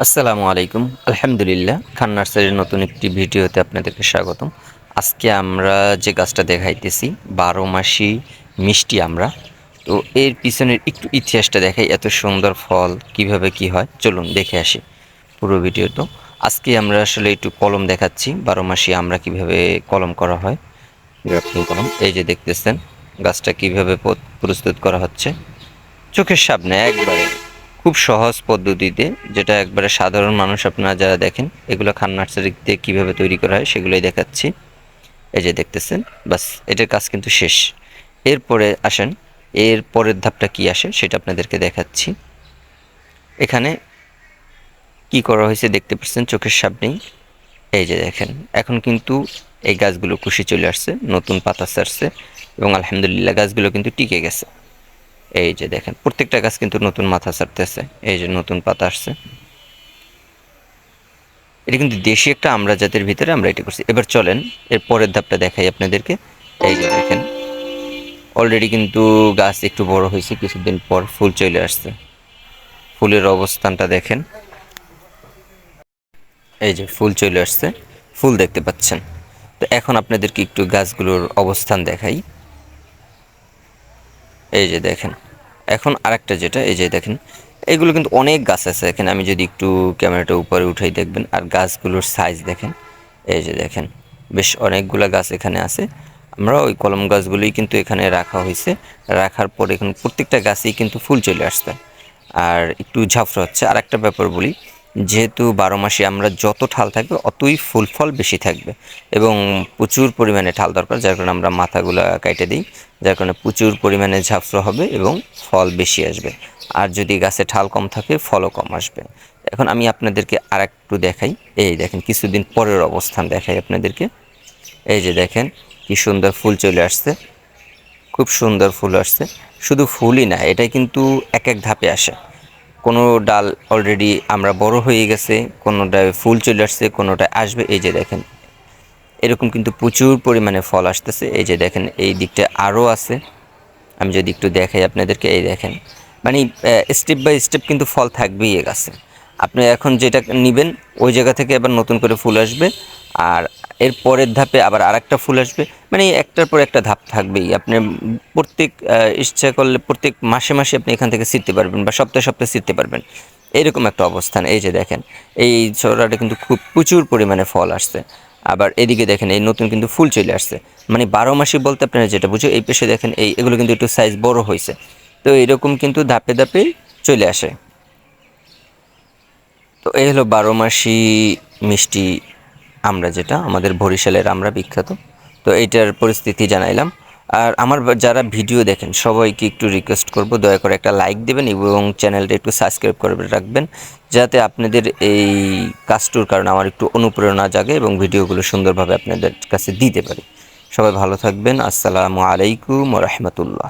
আসসালামু আলাইকুম। আলহামদুলিল্লাহ, খান নার্সারির নতুন একটি ভিডিওতে আপনাদেরকে স্বাগতম। আজকে আমরা যে গাছটা দেখাইতেছি, বারো মাসি মিষ্টি আমরা। তো এর পিছনের একটু ইতিহাসটা দেখাই, এত সুন্দর ফল, কীভাবে কি হয়। চলুন দেখে আসি পুরো ভিডিও তো। আজকে আমরা আসলে একটু কলম দেখাচ্ছি, বারো মাসি আমরা কীভাবে কলম করা হয়। কলম, এই যে দেখতেছেন, গাছটা কীভাবে প্রস্তুত করা হচ্ছে। চোখের সামনে একবারে। খুব সহজ পদ্ধতিতে, যেটা একবারে সাধারণ মানুষ আপনারা যারা দেখেন, এগুলো খান নার্সারিতে কীভাবে তৈরি করা হয় সেগুলোই দেখাচ্ছি। এই যে দেখতেছেন, বাস, এটার কাজ কিন্তু শেষ। এরপরে আসেন, এর পরের ধাপটা কি আসে সেটা আপনাদেরকে দেখাচ্ছি। এখানে কি করা হয়েছে দেখতে পাচ্ছেন, চোখের সামনেই এই যে দেখেন, এখন কিন্তু এই গাছগুলো কুশি চলে আসছে, নতুন পাতা ছাড়ছে এবং আলহামদুলিল্লাহ গাছগুলো কিন্তু টিকে গেছে। এই যে দেখেন, প্রত্যেকটা গাছ কিন্তু নতুন মাথা ছাড়তেছে, এই যে নতুন পাতা আসছে। এটা কিন্তু দেশি একটা আমরা জাতের ভিতরে আমরা এটা করছি। এবার চলেন, এর পরের ধাপটা দেখাই আপনাদেরকে। এই যে দেখেন অলরেডি কিন্তু গাছ একটু বড় হয়েছে, কিছুদিন পর ফুল চলে আসছে। ফুলের অবস্থানটা দেখেন। এই যে ফুল চলে আসছে, ফুল দেখতে পাচ্ছেন। তো এখন আপনাদেরকে একটু গাছগুলোর অবস্থান দেখাই। এই যে দেখেন, এখন আরেকটা যেটা, এই যে দেখেন, এগুলো কিন্তু অনেক গাছ আছে। এখানে আমি যদি একটু ক্যামেরাটা উপরে উঠাই দেখবেন, আর গাছগুলোর সাইজ দেখেন, এই যে দেখেন, বেশ অনেকগুলা গাছ এখানে আছে। আমরা ওই কলম গাছগুলোই কিন্তু এখানে রাখা হয়েছে। রাখার পরে এখন প্রত্যেকটা গাছেই কিন্তু ফুল চলে আসছে। আর একটু ঝাফরা হচ্ছে। আর একটা ব্যাপার বলি যেহেতু বারো মাসে আমরা যত ঠাল থাকবে, অতই ফুল ফল বেশি থাকবে এবং প্রচুর পরিমাণে ঠাল দরকার, যার কারণে আমরা মাথাগুলো কাইটে দিই, যার কারণে প্রচুর পরিমাণে ঝাফরা হবে এবং ফল বেশি আসবে। আর যদি গাছে ঠাল কম থাকে, ফলও কম আসবে। এখন আমি আপনাদেরকে আর একটু দেখাই। এই দেখেন, কিছুদিন পরের অবস্থান দেখাই আপনাদেরকে। এই যে দেখেন, কি সুন্দর ফুল চলে আসছে। খুব সুন্দর ফুল আসছে। শুধু ফুলই না, এটা কিন্তু এক এক ধাপে আসে। কোনো ডাল অলরেডি আমরা বড় হয়ে গেছে কোনোটায় ফুল চলে আসছে কোনোটায় আসবে, এই যে দেখেন। এরকম কিন্তু প্রচুর পরিমাণে ফল আসতেছে, এই যে দেখেন, এই দিকটা আরও আছে। আমি যদি একটু দেখাই আপনাদেরকে, এই দেখেন। মানে স্টেপ বাই স্টেপ কিন্তু ফল থাকবেই এ গাছে। আপনি এখন যেটা নেবেন, ওই জায়গা থেকে আবার নতুন করে ফুল আসবে। আর এর পরের ধাপে আবার আর একটা ফুল আসবে। মানে একটার পর একটা ধাপ থাকবেই। আপনি প্রত্যেক ইচ্ছা করলে প্রত্যেক মাসে মাসে আপনি এখান থেকে শিখতে পারবেন বা সপ্তাহে সপ্তাহে শিখতে পারবেন। এরকম একটা অবস্থান। এই যে দেখেন, এই ছড়াটা কিন্তু খুব প্রচুর পরিমাণে ফল আসছে। আবার এদিকে দেখেন, এই নতুন কিন্তু ফুল চলে আসছে। মানে বারো মাসি বলতে আপনারা যেটা বুঝো, এই পেশে দেখেন, এই, এগুলো কিন্তু একটু সাইজ বড় হয়েছে। তো এরকম কিন্তু ধাপে ধাপে চলে আসে। তো এই হলো বারো মাসি মিষ্টি আমরা যেটা, আমাদের বরিশালের আমরা বিখ্যাত। তো এইটার পরিস্থিতি জানাইলাম। আর আমার যারা ভিডিও দেখেন, সবাইকে একটু রিকোয়েস্ট করব, দয়া করে একটা লাইক দেবেন এবং চ্যানেলটা একটু সাবস্ক্রাইব করে রাখবেন, যাতে আপনাদের এই কাজটুর কারণে আমার একটু অনুপ্রেরণা জাগে এবং ভিডিওগুলো সুন্দরভাবে আপনাদের কাছে দিতে পারি। সবাই ভালো থাকবেন। আসসালামু আলাইকুম রহমতুল্লাহ।